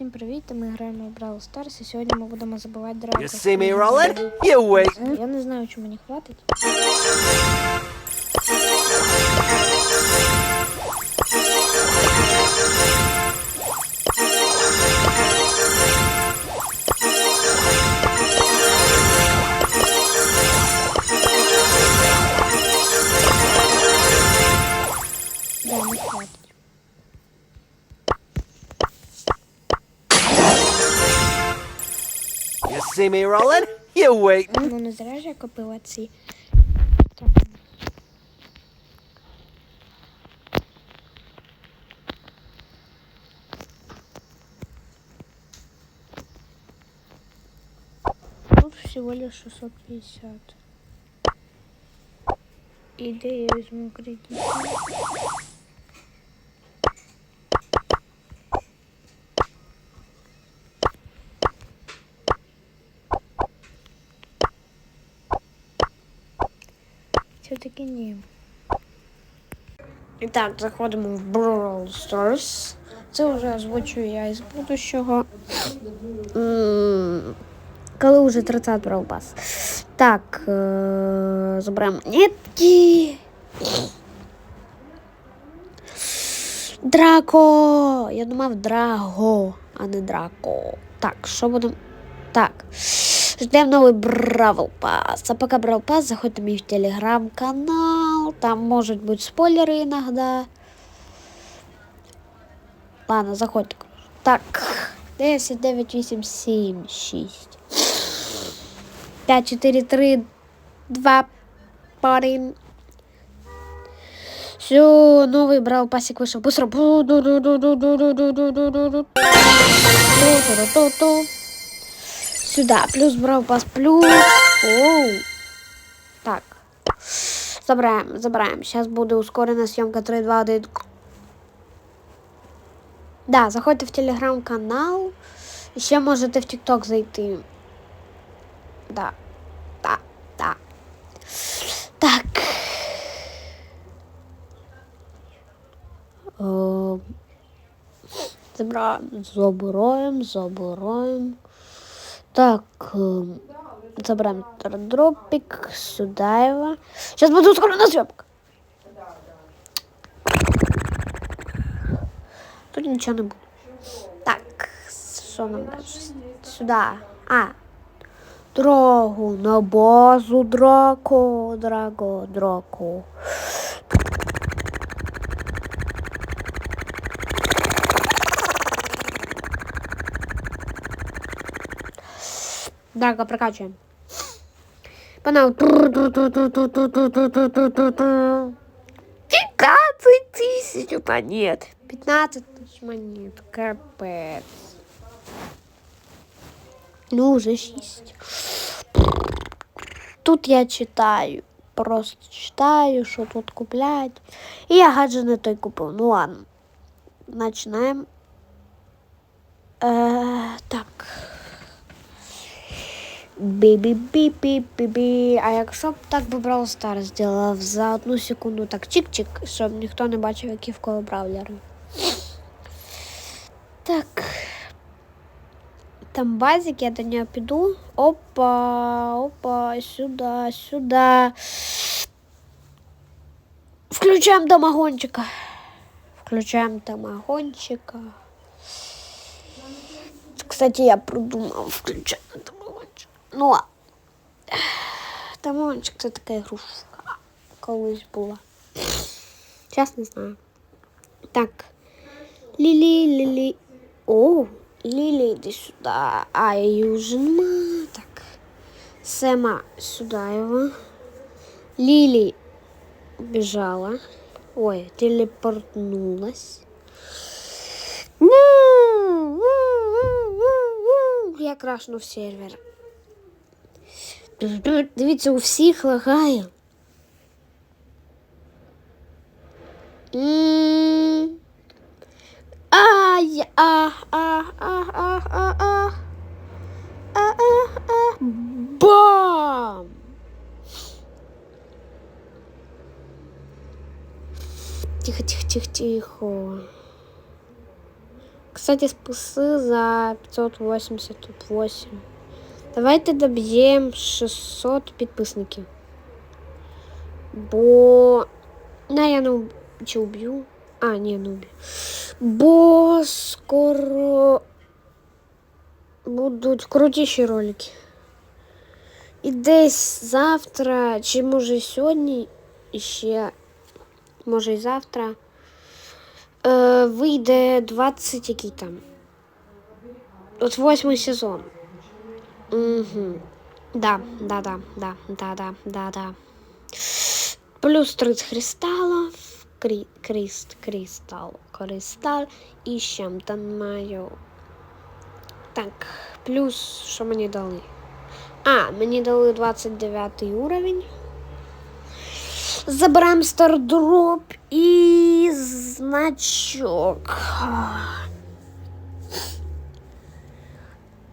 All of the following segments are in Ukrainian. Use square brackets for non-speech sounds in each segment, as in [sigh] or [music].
Всім привіт! Ми граємо в Brawl Stars і сьогодні ми будемо забивати драку. You see me rolling? You wait. Я не знаю, чи мені хватить. Да, не хватить. See me rolling? You wait. Ну не зря ж я купила ці. Тут всего лишь 650. И где я возьму кредит? Все-таки ні. І так, заходимо в Brawl Stars. Це вже озвучую я із будущого. Коли вже 30 Brawl Pass. Так, е, заберемо нітки. Драко! Я думав Драго, а не Драко. Так, що будемо. Так. Ждем новый Бравл Пас. А пока Бравл Пас, заходите в мой телеграм-канал. Там может быть спойлеры иногда. Ладно, заходите. Так. 10, 9, 8, 7, 6. 5, 4, 3, 2, 1. Все, новый брал пасик вышел. Быстро. Сюда. Плюс брал пас плюс. Оу. Так. Забираем, забираем. Сейчас буде ускорена съемка 3, 2, 1. Да, заходьте в телеграм-канал. Ще можете в ТикТок зайти. Да. Да, да. Так. Забираємо, забираємо, забираємо. Так, е, забираємо дропик, сюда его. Сейчас буду скоро на съемка. Тут нічого не буде. Так, що нам дальше? Сюда. А. Драгу на базу, драко, драго, драко. Драго прокачиваем. Панал. 15 тысяч монет. 15 тысяч монет. Капец. Ну, уже 6. Тут я читаю. Просто читаю, що тут куплять. І я гадже не той купив. Ну ладно. Начинаем. Е, так. Бі-бі-бі-бі-бі-бі. А якщо б так би Brawl Stars зробив за одну секунду так чик-чик, щоб ніхто не бачив, які в кого бравлери. Так. Там базик, я до нього піду. Опа, опа, сюди, сюди. Включаємо домагончика. Включаємо домагончика. Кстати, я придумав включати домагончик. Ну, ладно. Домагончик це така ігрушка. Колись була. Зараз не знаю. Так. Лілі, лілі. О, Лілі, йди сюди. А, її вже нема. Так. Сема сюди його. Лілі бежала. Ой, телепортнулась. Я крашнув сервер. Дивіться, у всіх лагає. Ай, а, а, а, а, а, а. А, а, а. Бам! Тихо, тихо, тихо, тихо. Кстати, списи за 588. Давайте доб'ємо 600 підписників. Бо. Не, я не уб... Чи уб'ю? А, ні, не уб'ю. Бо скоро будуть крутіші ролики. І десь завтра, чи може сьогодні, ще, може і завтра, е, вийде 20 який там. От восьмий сезон. Угу. Да, да, да, да, да, да, да, да. Плюс 30 кристалів. Крі, кріст, крістал, кристал. І ще там маю. Так, плюс, що мені дали? А, мені дали 29 уровень. Забираємо стардроп і значок.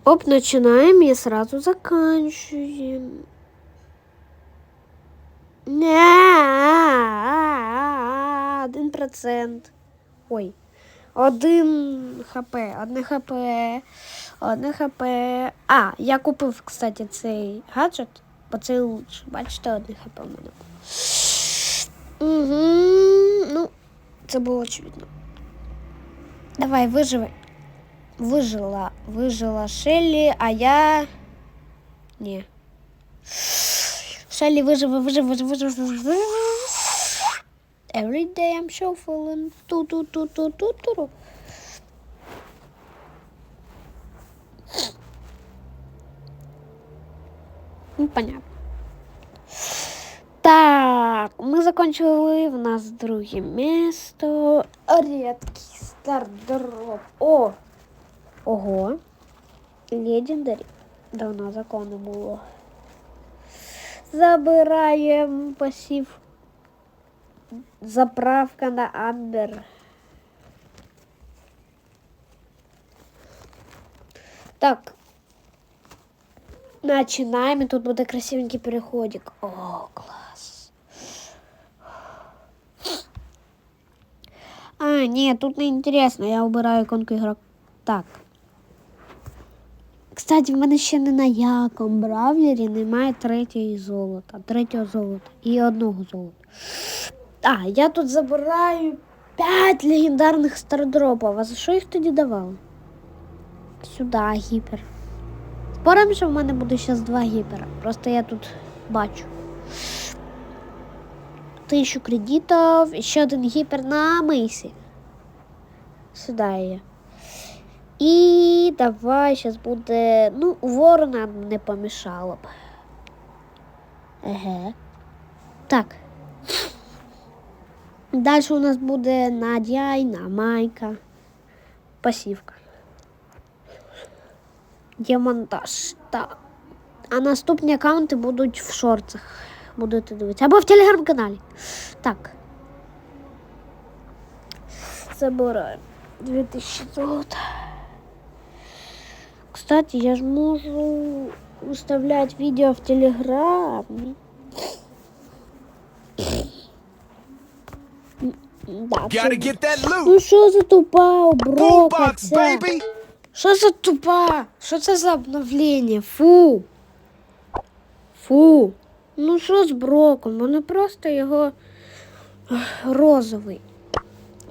Оп, начинаем и сразу заканчиваем. Один процент. Ой. Один хп, одне хп, одне хп. А, я купив, кстати, цей гаджет, бо цей лучше. Бачите, одне хп у мене. Угу. Ну, це було очевидно. Давай, виживай. Вижила, вижила Шеллі, а я. Ні. Шеллі виживе, виживе, виживе, виживе. виживе. Every day I'm shuffling. ту ту ту ту ту ту Ну, понятно. Так, мы закончили. У нас друге место. Редкий стардроп. О! Ого. Легендарі. Давно закону було. Забираємо пасів. Заправка на Амбер. Так. Начинаем. И тут буде красивенький переходик. О, класс. А, нет, тут не интересно. Я убираю иконку игрока. Так. Кстати, в мене ще не на якому бравлері немає третього золота. Третього золота і одного золота. А, я тут забираю 5 легендарних стардропів. А за що їх тоді давали? Сюди гіпер. Спорим, що в мене буде зараз два гіпера. Просто я тут бачу. Тисячу кредитів ще один гіпер на мисі. Сюди є. І давай зараз буде. Ну, ворона не помішало б. Еге. Так. Далі у нас буде Надя, Айна, Майка. Пасівка. Демонтаж. Так. А наступні аккаунти будуть в шорцах. Будете дивитися. Або в телеграм-каналі. Так. Забираємо. 2000 золота. Кстати, я же могу выставлять видео в Телеграм. Да. Ну що за тупа baby. Що за тупа? Що це за обновлення? Фу. Фу. Ну що з броком? Вони просто його розовий.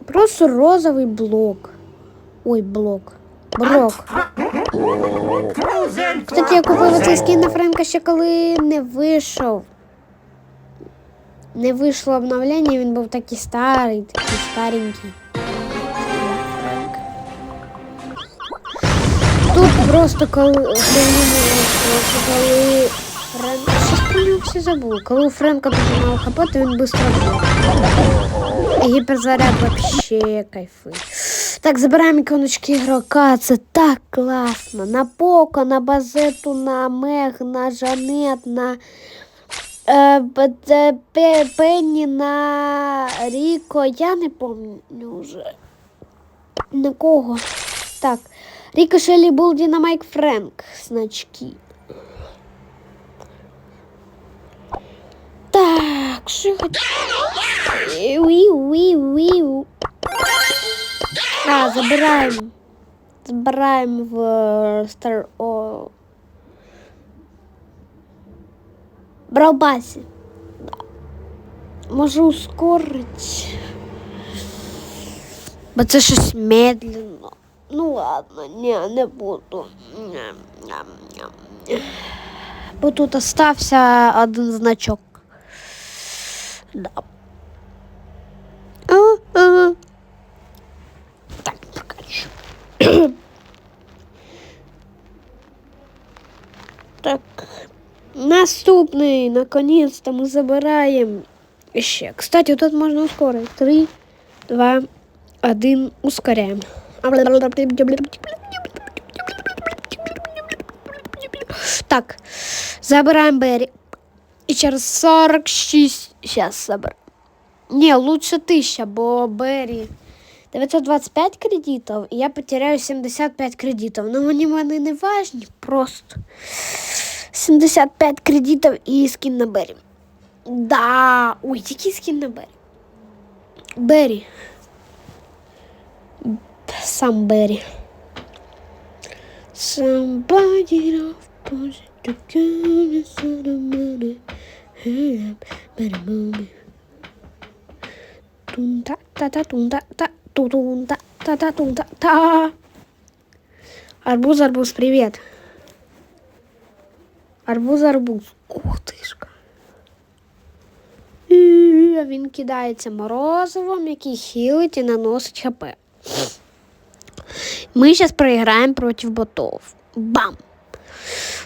Просто розовий блок. Ой, блок. Брок. Кстати, я купила цей скін на Френка ще коли не вийшов. Не вийшло обновлення, він був такий старий, такий старенький. Тут просто коли коли, Френк. Щось про нього всі забули. Коли у Френка мало хп, то він швидко був. Гіперзаряд вообще кайфує. Так, забираємо іконочки ігрока. Це так класно. На Поко, на Базету, на Мег, на Жанет, на е, Пенні, на Ріко. Я не пам'ятаю вже. На кого? Так. Ріко Шелі Булді на Майк Френк. Значки. Так, що я А, забираємо. збираємо в е, стар... О... Бралбасі. Да. Може ускорить. Бо це щось медленно. Ну ладно, ні, не буду. Бо тут остався один значок. Да. [coughs] так. Наступний, наконец-то ми забираємо ще. Кстати, тут можна ускорити. Три, два, один, ускоряємо. Так, забираємо Берри. І через 46 сейчас заберу. Не, лучше 1000, бо Берри 925 кредитів, і я потеряю 75 кредитів. Ну мене не важні, просто 75 кредитів і скін на Беррі. Да, ой, який скін на Беррі? Беррі. Сам Беррі. Somebody off push to get us out of money. Hey, me. Та, ту-тун-та, та-та. Арбуз, арбуз, привет. Арбуз, арбуз. Ух ти ж. Він кидається морозивом, який хілить і наносить хп. Ми зараз проіграємо проти ботов. Бам!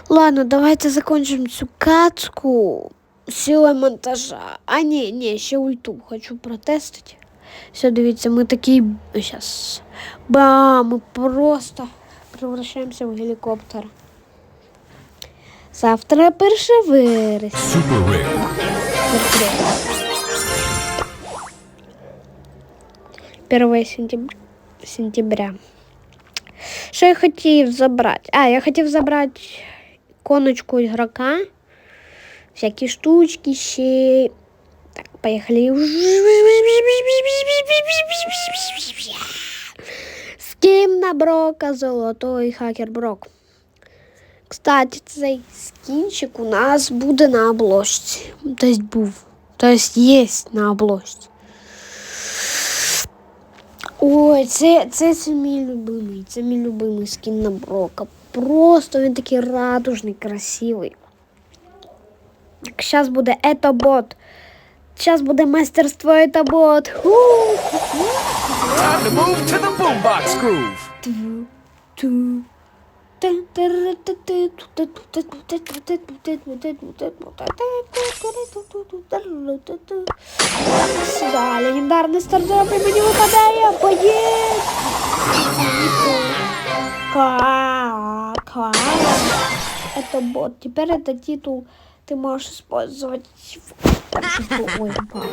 Ладно, давайте закончим цю кацку силой монтажа. А ні, ні, ще ульту хочу протестити. Все, дивіться, ми такі. Зараз. Бам! Ми просто превращаємося в гелікоптер. Завтра 1 вересня. Rare. Первое сентября. сентября. Що я хотів забрати? А, я хотів забрати коночку ігрока. Всякі штучки ще. Так, поїхали. Скін на Брока, золотой хакер Брок. Кстати, цей скінчик у нас буде на обложці. Тобто був. Тобто є на обложці. Ой, це, це, це мій любимий. Це мій любимий скін на Брока. Просто він такий радужний, красивий. Так, зараз буде етобот. Зараз буде майстерство етобот. Ху! Time to move to the boombox groove. Ту, ту. Сюда легендарный стартап и мені випадає. Поїдь! Ка, ка. Это бот. Теперь это титул ты можешь использовать. Ой, ба.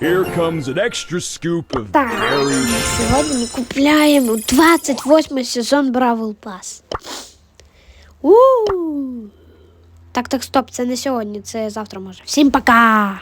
Here comes an extra scoop of Так, very сьогодні ми купляємо 28 сезон Бравл Пас. У. Так, так, стоп, це не сьогодні, це завтра може. Всім пока!